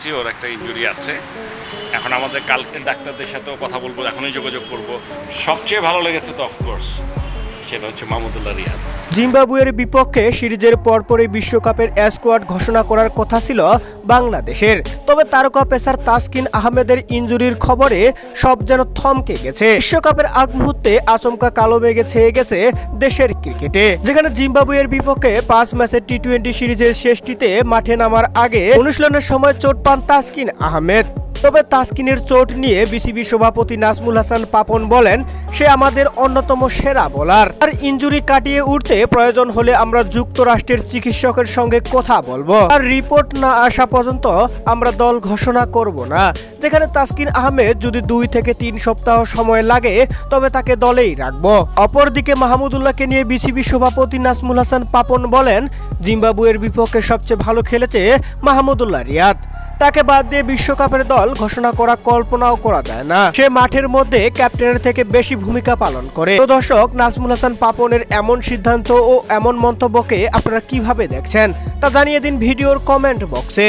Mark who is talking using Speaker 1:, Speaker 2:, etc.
Speaker 1: দেখছি ওর একটা ইঞ্জুরি আছে। এখন আমাদের কালকে ডাক্তারদের সাথেও কথা বলব, এখনই যোগাযোগ করব। সবচেয়ে ভালো লেগেছে তো অফকোর্স সেটা হচ্ছে রিয়াদ।
Speaker 2: জিম্বাবুয়ের বিপক্ষে সিরিজের পরপরই বিশ্বকাপের স্কোয়াড ঘোষণা করার কথা ছিল বাংলাদেশের। তবে তারকা পেসার তাসকিন আহমেদের ইনজুরির খবরে সব যেন থমকে গেছে। বিশ্বকাপের আগ মুহূর্তে আচমকা কালো মেঘে ছেয়ে গেছে দেশের ক্রিকেটে। যেখানে জিম্বাবুয়ের বিপক্ষে পাঁচ ম্যাচের টি টোয়েন্টি সিরিজের শেষটিতে মাঠে নামার আগে অনুশীলনের সময় চোট পান তাসকিন আহমেদ। তবে তাসকিনের চোট নিয়ে বিসিবি সভাপতি নাজমুল হাসান পাপন বলেন, সে আমাদের অন্যতম সেরা বোলার। আর ইঞ্জুরি কাটিয়ে উঠতে প্রয়োজন হলে আমরা যুক্তরাষ্ট্রের চিকিৎসকের সঙ্গে কথা বলব। আর রিপোর্ট না আসা পর্যন্ত আমরা দল ঘোষণা করব না। যেখানে তাসকিন আহমেদ যদি দুই থেকে তিন সপ্তাহ সময় লাগে, তবে তাকে দলেই রাখব। অপরদিকে মাহমুদুল্লাহকে নিয়ে বিসিবি সভাপতি নাজমুল হাসান পাপন বলেন, জিম্বাবুয়ের বিপক্ষে সবচেয়ে ভালো খেলেছে মাহমুদুল্লাহ রিয়াদ। তাকে বাদ দিয়ে বিশ্বকাপের দল ঘোষণা করা, কল্পনাও করা যায় না। সে মাঠের মধ্যে ক্যাপ্টেনের থেকে বেশি ভূমিকা পালন করে। তো দর্শক, নাজমুল হাসান পাপনের এমন সিদ্ধান্ত ও এমন মন্তব্যকে আপনারা কীভাবে দেখছেন তা জানিয়ে দিন ভিডিওর কমেন্ট বক্সে